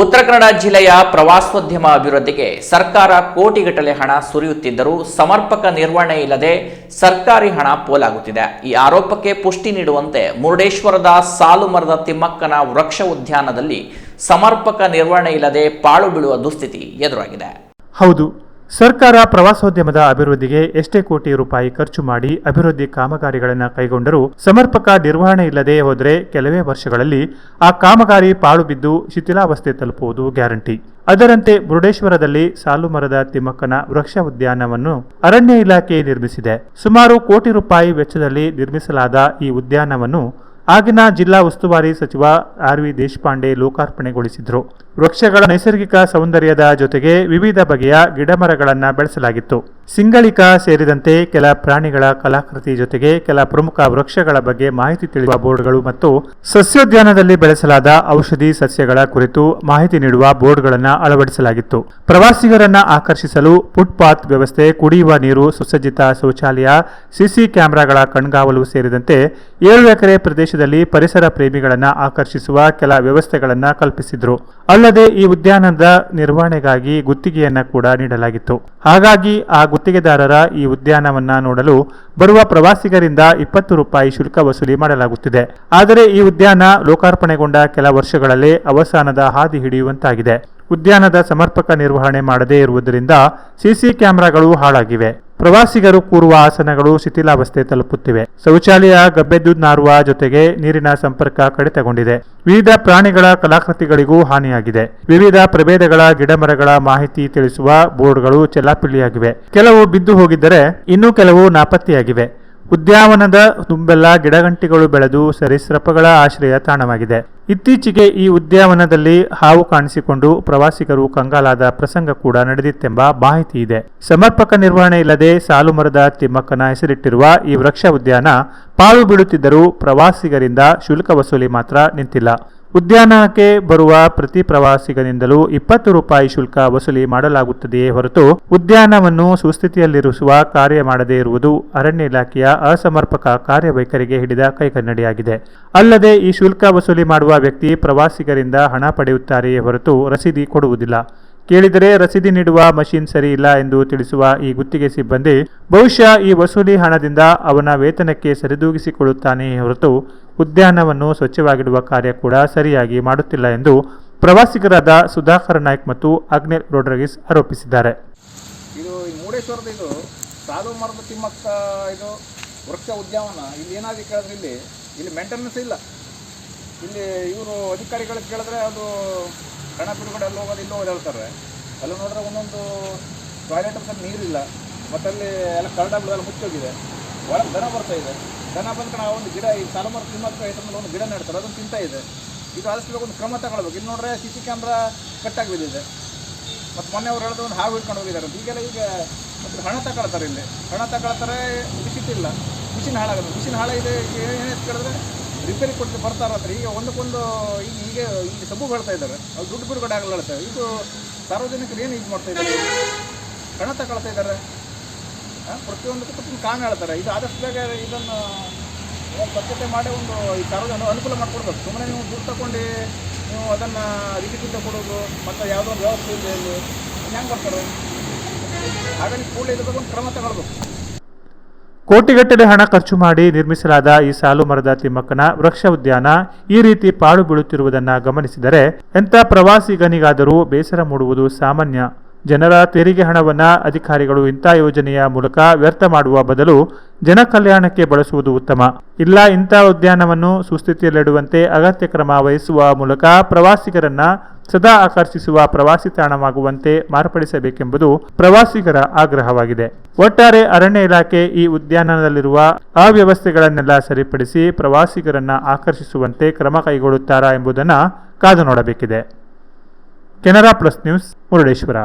ಉತ್ತರ ಕನ್ನಡ ಜಿಲ್ಲೆಯ ಪ್ರವಾಸೋದ್ಯಮ ಅಭಿವೃದ್ಧಿಗೆ ಸರ್ಕಾರ ಕೋಟಿಗಟ್ಟಲೆ ಹಣ ಸುರಿಯುತ್ತಿದ್ದರೂ ಸಮರ್ಪಕ ನಿರ್ವಹಣೆ ಇಲ್ಲದೆ ಸರ್ಕಾರಿ ಹಣ ಪೋಲಾಗುತ್ತಿದೆ. ಈ ಆರೋಪಕ್ಕೆ ಪುಷ್ಟಿ ನೀಡುವಂತೆ ಮುರುಡೇಶ್ವರದ ಸಾಲು ಮರದ ತಿಮ್ಮಕ್ಕನ ವೃಕ್ಷ ಉದ್ಯಾನದಲ್ಲಿ ಸಮರ್ಪಕ ನಿರ್ವಹಣೆ ಇಲ್ಲದೆ ಪಾಳು ಬೀಳುವ ದುಸ್ಥಿತಿ ಎದುರಾಗಿದೆ. ಹೌದು. ಸರ್ಕಾರ ಪ್ರವಾಸೋದ್ಯಮದ ಅಭಿವೃದ್ಧಿಗೆ ಎಷ್ಟೇ ಕೋಟಿ ರೂಪಾಯಿ ಖರ್ಚು ಮಾಡಿ ಅಭಿವೃದ್ಧಿ ಕಾಮಗಾರಿಗಳನ್ನು ಕೈಗೊಂಡರೂ ಸಮರ್ಪಕ ನಿರ್ವಹಣೆ ಇಲ್ಲದೆ ಹೋದರೆ ಕೆಲವೇ ವರ್ಷಗಳಲ್ಲಿ ಆ ಕಾಮಗಾರಿ ಪಾಳು ಬಿದ್ದು ಶಿಥಿಲಾವಸ್ಥೆ ತಲುಪುವುದು ಗ್ಯಾರಂಟಿ. ಅದರಂತೆ ಮುರುಡೇಶ್ವರದಲ್ಲಿ ಸಾಲು ಮರದ ತಿಮ್ಮಕ್ಕನ ವೃಕ್ಷ ಉದ್ಯಾನವನ್ನು ಅರಣ್ಯ ಇಲಾಖೆ ನಿರ್ಮಿಸಿದೆ. ಸುಮಾರು ಕೋಟಿ ರೂಪಾಯಿ ವೆಚ್ಚದಲ್ಲಿ ನಿರ್ಮಿಸಲಾದ ಈ ಉದ್ಯಾನವನ್ನು ಆಗಿನ ಜಿಲ್ಲಾ ಉಸ್ತುವಾರಿ ಸಚಿವ ಆರ್ ವಿ ದೇಶಪಾಂಡೆ ಲೋಕಾರ್ಪಣೆಗೊಳಿಸಿದ್ರು. ವೃಕ್ಷಗಳ ನೈಸರ್ಗಿಕ ಸೌಂದರ್ಯದ ಜೊತೆಗೆ ವಿವಿಧ ಬಗೆಯ ಗಿಡಮರಗಳನ್ನು ಬೆಳೆಸಲಾಗಿತ್ತು. ಸಿಂಗಳಿಕ ಸೇರಿದಂತೆ ಕೆಲ ಪ್ರಾಣಿಗಳ ಕಲಾಕೃತಿ ಜೊತೆಗೆ ಕೆಲ ಪ್ರಮುಖ ವೃಕ್ಷಗಳ ಬಗ್ಗೆ ಮಾಹಿತಿ ತಿಳಿಯುವ ಬೋರ್ಡ್ಗಳು ಮತ್ತು ಸಸ್ಯೋದ್ಯಾನದಲ್ಲಿ ಬೆಳೆಸಲಾದ ಔಷಧಿ ಸಸ್ಯಗಳ ಕುರಿತು ಮಾಹಿತಿ ನೀಡುವ ಬೋರ್ಡ್ಗಳನ್ನು ಅಳವಡಿಸಲಾಗಿತ್ತು. ಪ್ರವಾಸಿಗರನ್ನ ಆಕರ್ಷಿಸಲು ಫುಟ್ಪಾತ್ ವ್ಯವಸ್ಥೆ, ಕುಡಿಯುವ ನೀರು, ಸುಸಜ್ಜಿತ ಶೌಚಾಲಯ, ಸಿಸಿ ಕ್ಯಾಮೆರಾಗಳ ಕಣ್ಗಾವಲು ಸೇರಿದಂತೆ ಏಳು ಎಕರೆ ಪ್ರದೇಶದಲ್ಲಿ ಪರಿಸರ ಪ್ರೇಮಿಗಳನ್ನ ಆಕರ್ಷಿಸುವ ಕೆಲ ವ್ಯವಸ್ಥೆಗಳನ್ನ ಕಲ್ಪಿಸಿದ್ರು. ಅಲ್ಲದೆ ಈ ಉದ್ಯಾನದ ನಿರ್ವಹಣೆಗಾಗಿ ಗುತ್ತಿಗೆಯನ್ನ ಕೂಡ ನೀಡಲಾಗಿತ್ತು. ಹಾಗಾಗಿ ಆ ಗುತ್ತಿಗೆದಾರರ ಈ ಉದ್ಯಾನವನ್ನ ನೋಡಲು ಬರುವ ಪ್ರವಾಸಿಗರಿಂದ ಇಪ್ಪತ್ತು ರೂಪಾಯಿ ಶುಲ್ಕ ವಸೂಲಿ ಮಾಡಲಾಗುತ್ತಿದೆ. ಆದರೆ ಈ ಉದ್ಯಾನ ಲೋಕಾರ್ಪಣೆಗೊಂಡ ಕೆಲ ವರ್ಷಗಳಲ್ಲೇ ಅವಸಾನದ ಹಾದಿ ಹಿಡಿಯುವಂತಾಗಿದೆ. ಉದ್ಯಾನದ ಸಮರ್ಪಕ ನಿರ್ವಹಣೆ ಮಾಡದೇ ಇರುವುದರಿಂದ ಸಿಸಿ ಕ್ಯಾಮೆರಾಗಳು ಹಾಳಾಗಿವೆ. ಪ್ರವಾಸಿಗರು ಕೂರುವ ಆಸನಗಳು ಶಿಥಿಲಾವಸ್ಥೆ ತಲುಪುತ್ತಿವೆ. ಶೌಚಾಲಯ, ಗಬ್ಬೆದ್ದು ನಾರುವ ಜೊತೆಗೆ ನೀರಿನ ಸಂಪರ್ಕ ಕಡಿತಗೊಂಡಿದೆ. ವಿವಿಧ ಪ್ರಾಣಿಗಳ ಕಲಾಕೃತಿಗಳಿಗೂ ಹಾನಿಯಾಗಿದೆ. ವಿವಿಧ ಪ್ರಭೇದಗಳ ಗಿಡಮರಗಳ ಮಾಹಿತಿ ತಿಳಿಸುವ ಬೋರ್ಡ್ಗಳು ಚೆಲ್ಲಾಪಿಲ್ಲಿಯಾಗಿವೆ. ಕೆಲವು ಬಿದ್ದು ಹೋಗಿದ್ದರೆ ಇನ್ನೂ ಕೆಲವು ನಾಪತ್ತೆಯಾಗಿವೆ. ಉದ್ಯಾನವನದ ತುಂಬೆಲ್ಲ ಗಿಡಗಂಟಿಗಳು ಬೆಳೆದು ಸರಿಸೃಪಗಳ ಆಶ್ರಯ ತಾಣವಾಗಿದೆ. ಇತ್ತೀಚೆಗೆ ಈ ಉದ್ಯಾನವನದಲ್ಲಿ ಹಾವು ಕಾಣಿಸಿಕೊಂಡು ಪ್ರವಾಸಿಗರು ಕಂಗಾಲಾದ ಪ್ರಸಂಗ ಕೂಡ ನಡೆದಿತ್ತೆಂಬ ಮಾಹಿತಿ ಇದೆ. ಸಮರ್ಪಕ ನಿರ್ವಹಣೆ ಇಲ್ಲದೆ ಸಾಲು ಮರದ ತಿಮ್ಮಕ್ಕನ ಹೆಸರಿಟ್ಟಿರುವ ಈ ವೃಕ್ಷ ಉದ್ಯಾನ ಪಾಳು ಬೀಳುತ್ತಿದ್ದರೂ ಪ್ರವಾಸಿಗರಿಂದ ಶುಲ್ಕ ವಸೂಲಿ ಮಾತ್ರ ನಿಂತಿಲ್ಲ. ಉದ್ಯಾನಕ್ಕೆ ಬರುವ ಪ್ರತಿ ಪ್ರವಾಸಿಗನಿಂದಲೂ ಇಪ್ಪತ್ತು ರೂಪಾಯಿ ಶುಲ್ಕ ವಸೂಲಿ ಮಾಡಲಾಗುತ್ತದೆಯೇ ಹೊರತು ಉದ್ಯಾನವನ್ನು ಸುಸ್ಥಿತಿಯಲ್ಲಿರಿಸುವ ಕಾರ್ಯ ಮಾಡದೇ ಇರುವುದು ಅರಣ್ಯ ಇಲಾಖೆಯ ಅಸಮರ್ಪಕ ಕಾರ್ಯವೈಖರಿಗೆ ಹಿಡಿದ ಕೈಕನ್ನಡಿಯಾಗಿದೆ. ಅಲ್ಲದೆ ಈ ಶುಲ್ಕ ವಸೂಲಿ ಮಾಡುವ ವ್ಯಕ್ತಿ ಪ್ರವಾಸಿಗರಿಂದ ಹಣ ಪಡೆಯುತ್ತಾರೆಯೇ ಹೊರತು ರಸೀದಿ ಕೊಡುವುದಿಲ್ಲ. ಕೇಳಿದರೆ ರಸೀದಿ ನೀಡುವ ಮಷಿನ್ ಸರಿ ಇಲ್ಲ ಎಂದು ತಿಳಿಸುವ ಈ ಗುತ್ತಿಗೆ ಸಿಬ್ಬಂದಿ ಬಹುಶಃ ಈ ವಸೂಲಿ ಹಣದಿಂದ ಅವನ ವೇತನಕ್ಕೆ ಸರಿದೂಗಿಸಿಕೊಳ್ಳುತ್ತಾನೆಯೇ ಹೊರತು ಉದ್ಯಾನವನ್ನು ಸ್ವಚ್ಛವಾಗಿಡುವ ಕಾರ್ಯ ಕೂಡ ಸರಿಯಾಗಿ ಮಾಡುತ್ತಿಲ್ಲ ಎಂದು ಪ್ರವಾಸಿಗರಾದ ಸುಧಾಕರ್ ನಾಯ್ಕ್ ಮತ್ತು ಅಗ್ನೇಲ್ ರೋಡ್ರಗಿಸ್ ಆರೋಪಿಸಿದ್ದಾರೆ. ಇದು ಮುರುಡೇಶ್ವರದ ಇದು ಸಾಧು ಮರದ ತಿಮ್ಮಕ್ಕ ಇದು ವೃಕ್ಷ ಉದ್ಯಾನವನ. ಇಲ್ಲಿ ಏನಾದ್ರು ಕೇಳಿದ್ರೆ ಇಲ್ಲಿ ಇಲ್ಲಿ ಮೇಂಟೆನೆನ್ಸ್ ಇಲ್ಲ. ಇಲ್ಲಿ ಇವರು ಅಧಿಕಾರಿಗಳಿಗೆ ಕೇಳಿದ್ರೆ ಅದು ಹಣ ಬಿಡುಗಡೆ ಅಲ್ಲಿ ಹೋಗೋದು ಇಲ್ಲಿ ಹೋಗೋದು ಹೇಳ್ತಾರೆ. ಅಲ್ಲಿ ನೋಡಿದ್ರೆ ಒಂದೊಂದು ಟಾಯ್ಲೆಟ್ ಅಂತ ನೀರಿಲ್ಲ. ಮತ್ತಲ್ಲಿ ಎಲ್ಲ ಕರಡ ಬಿಡೋದು ಮುಚ್ಚೋಗಿದೆ ಒಳಗೆ ದನ ಬರ್ತಾ ಇದೆ. ದನ ಬಂದ್ಕೊಂಡು ಆ ಒಂದು ಗಿಡ ಈ ತಲೆಮಾರು ತಿಮ್ಮಕ್ಕ ಐಟಮ್ ಒಂದು ಗಿಡ ನೆಡ್ತಾರೆ ಅದನ್ನು ತಿಂತಾ ಇದೆ. ಇದು ಆದಷ್ಟು ಒಂದು ಕ್ರಮ ತಗೊಳ್ಬೇಕು. ಇಲ್ಲಿ ನೋಡ್ರೆ ಸಿ ಸಿ ಕ್ಯಾಮ್ರಾ ಕಟ್ಟಾಗಿ ಬಿದ್ದಿದೆ. ಮತ್ತು ಮೊನ್ನೆ ಅವ್ರು ಹೇಳಿದ್ರು ಒಂದು ಹಾವು ಇಟ್ಕೊಂಡು ಹೋಗಿದ್ದಾರೆ. ಈಗೆಲ್ಲ ಈಗ ಮತ್ತು ಹಣ ತಗೊಳ್ತಾರೆ ಇಲ್ಲಿ. ಹಣ ತಗೊಳ್ತಾರೆ ಇಲ್ಲ. ಮಿಷಿನ್ ಹಾಳಾಗುತ್ತೆ ಮಿಷಿನ್ ಹಾಳಾಗಿದೆ ಈಗ ಏನೇ ಕೇಳಿದ್ರೆ ರಿಪೇರಿ ಕೊಟ್ಟು ಬರ್ತಾರಂದ್ರೆ ಈಗ ಒಂದಕ್ಕೊಂದು ಈಗ ಈಗ ಈಗ ಸಬ್ಬು ಹೇಳ್ತಾ ಇದ್ದಾರೆ. ಅವ್ರು ದುಡ್ಡು ಬಿಡುಗಡೆ ಆಗಲ್ಲ ಹೇಳ್ತಾರೆ ಇದು ಸಾರ್ವಜನಿಕರು ಏನು ಯೂಸ್ ಮಾಡ್ತಾ ಇದ್ದಾರೆ? ಹಣ ತಗೊಳ್ತಾ ಇದ್ದಾರೆ. ಪ್ರತಿಯೊಂದಕ್ಕೂ ತುಂಬ ಕಾರಣ ಹೇಳ್ತಾರೆ. ಇದು ಆದಷ್ಟು ಬೇಗ ಇದನ್ನು ಸ್ವಚ್ಛತೆ ಮಾಡಿ ಒಂದು ಈ ಸಾರ್ವಜನಿಕ ಅನುಕೂಲ ಮಾಡಿಕೊಡ್ಬೇಕು. ಸುಮ್ಮನೆ ನೀವು ದುಡ್ಡು ತಗೊಂಡು ನೀವು ಅದನ್ನು ರಿಜಿಟಿಂದ ಕೊಡೋದು, ಮತ್ತು ಯಾವುದೋ ಒಂದು ವ್ಯವಸ್ಥೆ ಇದೆ ಇಲ್ಲಿ ಹೆಂಗೆ ಬರ್ತಾರೆ ಹಾಗಾಗಿ ಕೂಡಲೇ ಇದ್ರ ಒಂದು ಕ್ರಮ ತಗೊಳ್ಬೇಕು. ಕೋಟಿಗಟ್ಟಲೆ ಹಣ ಖರ್ಚು ಮಾಡಿ ನಿರ್ಮಿಸಲಾದ ಈ ಸಾಲು ಮರದ ತಿಮ್ಮಕ್ಕನ ವೃಕ್ಷ ಉದ್ಯಾನ ಈ ರೀತಿ ಪಾಳು ಬೀಳುತ್ತಿರುವುದನ್ನು ಗಮನಿಸಿದರೆ ಎಂಥ ಪ್ರವಾಸಿಗನಿಗಾದರೂ ಬೇಸರ ಮೂಡುವುದು ಸಾಮಾನ್ಯ. ಜನರ ತೆರಿಗೆ ಹಣವನ್ನು ಅಧಿಕಾರಿಗಳು ಇಂಥ ಯೋಜನೆಯ ಮೂಲಕ ವ್ಯರ್ಥ ಮಾಡುವ ಬದಲು ಜನ ಕಲ್ಯಾಣಕ್ಕೆ ಬಳಸುವುದು ಉತ್ತಮ. ಇಲ್ಲ, ಇಂಥ ಉದ್ಯಾನವನ್ನು ಸುಸ್ಥಿತಿಯಲ್ಲಿಡುವಂತೆ ಅಗತ್ಯ ಕ್ರಮ ವಹಿಸುವ ಮೂಲಕ ಪ್ರವಾಸಿಗರನ್ನ ಸದಾ ಆಕರ್ಷಿಸುವ ಪ್ರವಾಸಿ ತಾಣವಾಗುವಂತೆ ಮಾರ್ಪಡಿಸಬೇಕೆಂಬುದು ಪ್ರವಾಸಿಗರ ಆಗ್ರಹವಾಗಿದೆ. ಒಟ್ಟಾರೆ ಅರಣ್ಯ ಇಲಾಖೆ ಈ ಉದ್ಯಾನದಲ್ಲಿರುವ ಅವ್ಯವಸ್ಥೆಗಳನ್ನೆಲ್ಲ ಸರಿಪಡಿಸಿ ಪ್ರವಾಸಿಗರನ್ನ ಆಕರ್ಷಿಸುವಂತೆ ಕ್ರಮ ಕೈಗೊಳ್ಳುತ್ತಾರಾ ಎಂಬುದನ್ನು ಕಾದು ನೋಡಬೇಕಿದೆ. Canara plus news Murudeshwar.